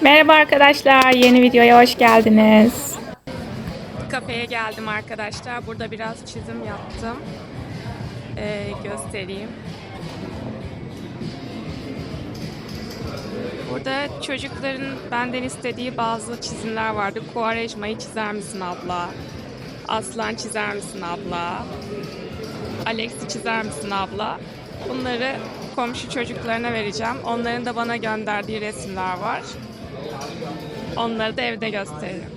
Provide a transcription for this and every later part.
Merhaba arkadaşlar, yeni videoya hoş geldiniz. Kafeye geldim arkadaşlar. Burada biraz çizim yaptım. Ee, göstereyim. Burada çocukların benden istediği bazı çizimler vardı. Kuarejma'yı çizer misin abla? Aslan çizer misin abla? Alex'i çizer misin abla? Bunları komşu çocuklarına vereceğim. Onların da bana gönderdiği resimler var. Onları da evde gösteririm.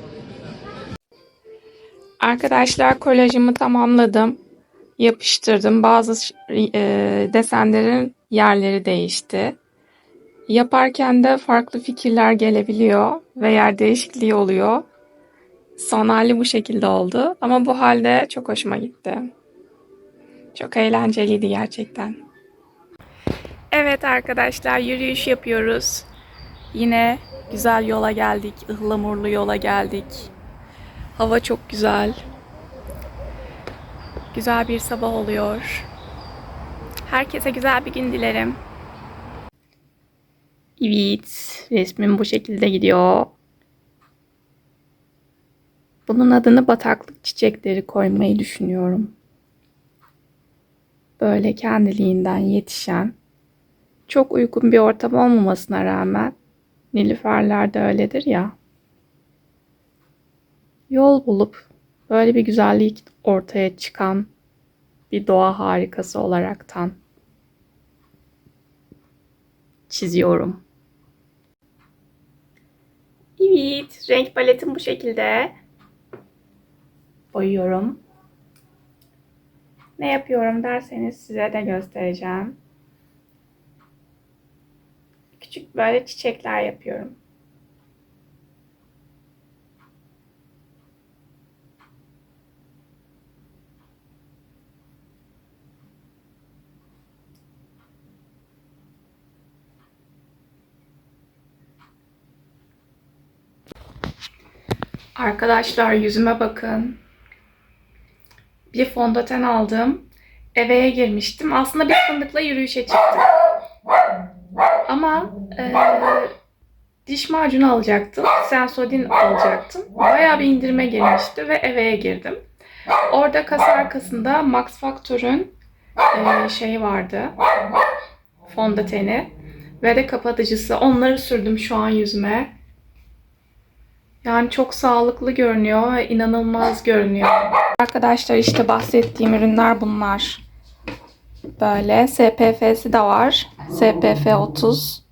Arkadaşlar kolajımı tamamladım. Yapıştırdım. Bazı e, desenlerin yerleri değişti. Yaparken de farklı fikirler gelebiliyor ve yer değişikliği oluyor. Son hali bu şekilde oldu. Ama bu halde çok hoşuma gitti. Çok eğlenceliydi gerçekten. Evet arkadaşlar yürüyüş yapıyoruz. Yine güzel yola geldik. ıhlamurlu yola geldik. Hava çok güzel. Güzel bir sabah oluyor. Herkese güzel bir gün dilerim. Evet, resmim bu şekilde gidiyor. Bunun adını bataklık çiçekleri koymayı düşünüyorum. Böyle kendiliğinden yetişen, çok uygun bir ortam olmamasına rağmen Nilüferler de öyledir ya. Yol bulup böyle bir güzellik ortaya çıkan bir doğa harikası olaraktan çiziyorum. Evet, renk paletim bu şekilde. Boyuyorum. Ne yapıyorum derseniz size de göstereceğim. Küçük böyle çiçekler yapıyorum. Arkadaşlar yüzüme bakın. Bir fondöten aldım. Eve girmiştim. Aslında biz fındıkla yürüyüşe çıktık. Ama e, diş macunu alacaktım. Sensodin alacaktım. Bayağı bir indirime girmişti ve eve girdim. Orada kasa arkasında Max Factor'un e, şeyi vardı. Fondöteni. Ve de kapatıcısı. Onları sürdüm şu an yüzüme. Yani çok sağlıklı görünüyor ve inanılmaz görünüyor. Arkadaşlar işte bahsettiğim ürünler bunlar. Böyle SPF'si de var. SPF 30.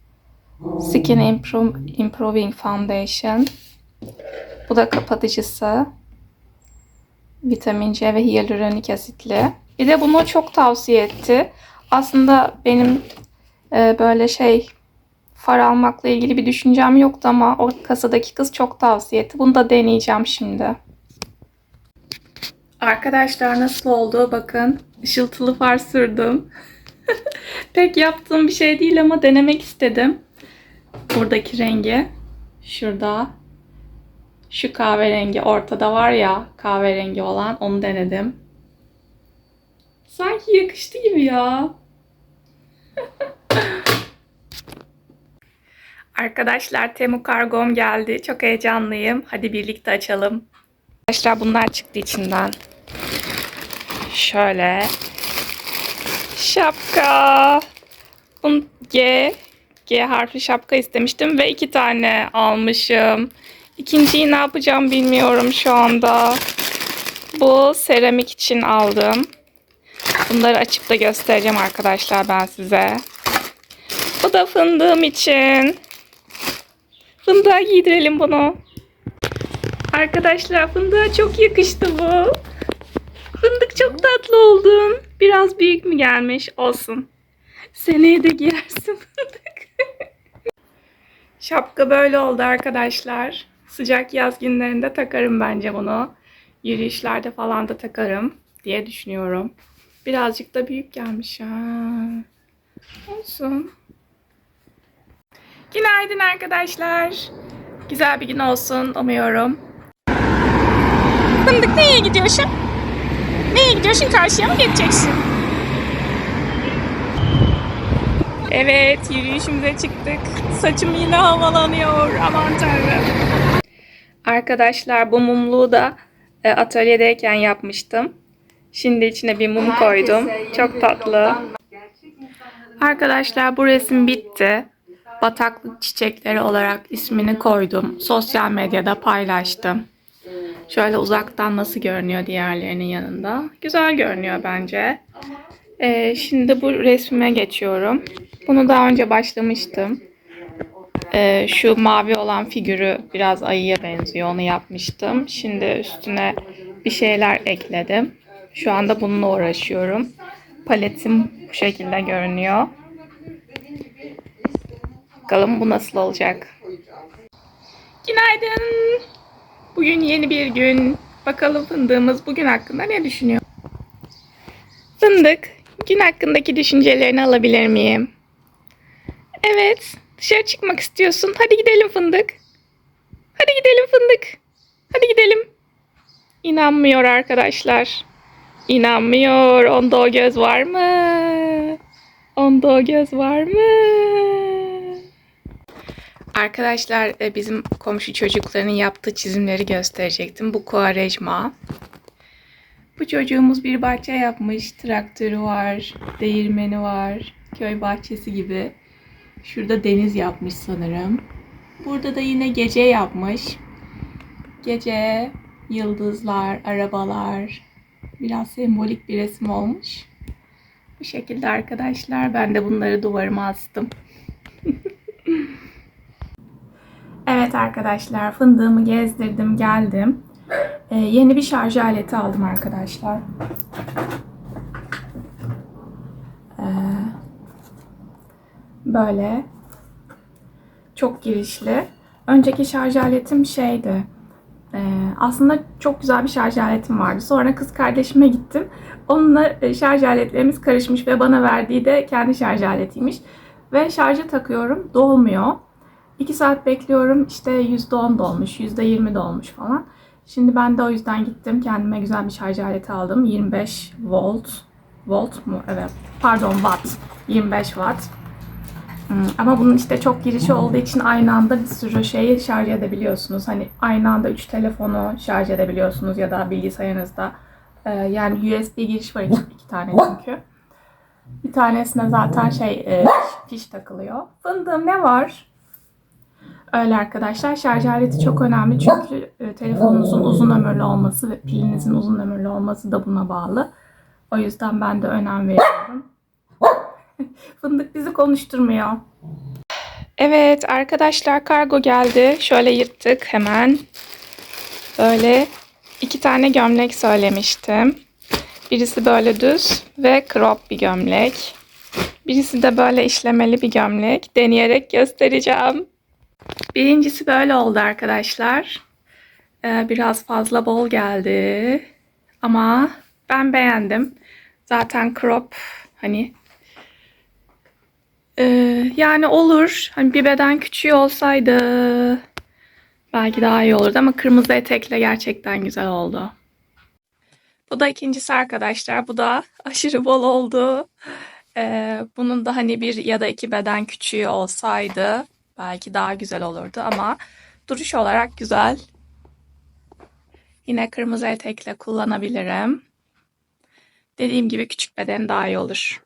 Skin Improve, Improving Foundation. Bu da kapatıcısı. Vitamin C ve hyaluronik asitli. Bir de bunu çok tavsiye etti. Aslında benim e, böyle şey far almakla ilgili bir düşüncem yoktu ama o kasadaki kız çok tavsiye etti. Bunu da deneyeceğim şimdi. Arkadaşlar nasıl oldu bakın. Işıltılı far sürdüm. Pek yaptığım bir şey değil ama denemek istedim. Buradaki rengi. Şurada. Şu kahverengi ortada var ya kahverengi olan onu denedim. Sanki yakıştı gibi ya. Arkadaşlar Temu kargom geldi. Çok heyecanlıyım. Hadi birlikte açalım. Arkadaşlar bunlar çıktı içinden. Şöyle. Şapka. Bun G. G harfi şapka istemiştim ve iki tane almışım. İkinciyi ne yapacağım bilmiyorum şu anda. Bu seramik için aldım. Bunları açıp da göstereceğim arkadaşlar ben size. Bu da fındığım için. Fındığa giydirelim bunu. Arkadaşlar fındığa çok yakıştı bu. Fındık çok tatlı oldun. Biraz büyük mü gelmiş? Olsun. Seneye de giyersin fındık. Şapka böyle oldu arkadaşlar. Sıcak yaz günlerinde takarım bence bunu. Yürüyüşlerde falan da takarım diye düşünüyorum. Birazcık da büyük gelmiş ha. Olsun. Günaydın arkadaşlar. Güzel bir gün olsun umuyorum. Fındık nereye gidiyorsun? Nereye gidiyorsun? Karşıya mı geçeceksin? Evet, yürüyüşümüze çıktık. Saçım yine havalanıyor. Aman tanrım. Arkadaşlar bu mumluğu da e, atölyedeyken yapmıştım. Şimdi içine bir mum koydum. Çok tatlı. Arkadaşlar bu resim bitti. Bataklık çiçekleri olarak ismini koydum. Sosyal medyada paylaştım. Şöyle uzaktan nasıl görünüyor diğerlerinin yanında. Güzel görünüyor bence. Ee, şimdi bu resmime geçiyorum. Bunu daha önce başlamıştım. Ee, şu mavi olan figürü biraz ayıya benziyor. Onu yapmıştım. Şimdi üstüne bir şeyler ekledim. Şu anda bununla uğraşıyorum. Paletim bu şekilde görünüyor. Bakalım bu nasıl olacak. Günaydın. Bugün yeni bir gün. Bakalım fındığımız bugün hakkında ne düşünüyor? Fındık, gün hakkındaki düşüncelerini alabilir miyim? Evet, dışarı çıkmak istiyorsun. Hadi gidelim fındık. Hadi gidelim fındık. Hadi gidelim. İnanmıyor arkadaşlar. İnanmıyor. Onda o göz var mı? Onda o göz var mı? Arkadaşlar e, bizim komşu çocukların yaptığı çizimleri gösterecektim. Bu Kuarejma. Bu çocuğumuz bir bahçe yapmış. Traktörü var, değirmeni var, köy bahçesi gibi. Şurada deniz yapmış sanırım. Burada da yine gece yapmış. Gece, yıldızlar, arabalar. Biraz sembolik bir resim olmuş. Bu şekilde arkadaşlar. Ben de bunları duvarıma astım. Evet arkadaşlar fındığımı gezdirdim geldim. Ee, yeni bir şarj aleti aldım arkadaşlar. Ee, böyle çok girişli. Önceki şarj aletim şeydi. Ee, aslında çok güzel bir şarj aletim vardı. Sonra kız kardeşime gittim. Onunla e, şarj aletlerimiz karışmış ve bana verdiği de kendi şarj aletiymiş. Ve şarja takıyorum dolmuyor. 2 saat bekliyorum işte %10 dolmuş, %20 dolmuş falan. Şimdi ben de o yüzden gittim kendime güzel bir şarj aleti aldım. 25 volt. Volt mu? Evet. Pardon watt. 25 watt. Hmm, Ama bunun işte çok girişi olduğu için aynı anda bir sürü şeyi şarj edebiliyorsunuz. Hani aynı anda 3 telefonu şarj edebiliyorsunuz ya da bilgisayarınızda. Ee, yani USB giriş var iki, iki tane çünkü. Bir tanesine zaten şey e, fiş takılıyor. Fındığım ne var? Öyle arkadaşlar. Şarj aleti çok önemli çünkü e, telefonunuzun uzun ömürlü olması ve pilinizin uzun ömürlü olması da buna bağlı. O yüzden ben de önem veriyorum. Fındık bizi konuşturmuyor. Evet arkadaşlar kargo geldi. Şöyle yırttık hemen. Böyle iki tane gömlek söylemiştim. Birisi böyle düz ve crop bir gömlek. Birisi de böyle işlemeli bir gömlek. Deneyerek göstereceğim. Birincisi böyle oldu arkadaşlar. Ee, biraz fazla bol geldi. Ama ben beğendim. Zaten crop hani e, yani olur. Hani bir beden küçüğü olsaydı belki daha iyi olurdu ama kırmızı etekle gerçekten güzel oldu. Bu da ikincisi arkadaşlar. Bu da aşırı bol oldu. Ee, bunun da hani bir ya da iki beden küçüğü olsaydı belki daha güzel olurdu ama duruş olarak güzel. Yine kırmızı etekle kullanabilirim. Dediğim gibi küçük beden daha iyi olur.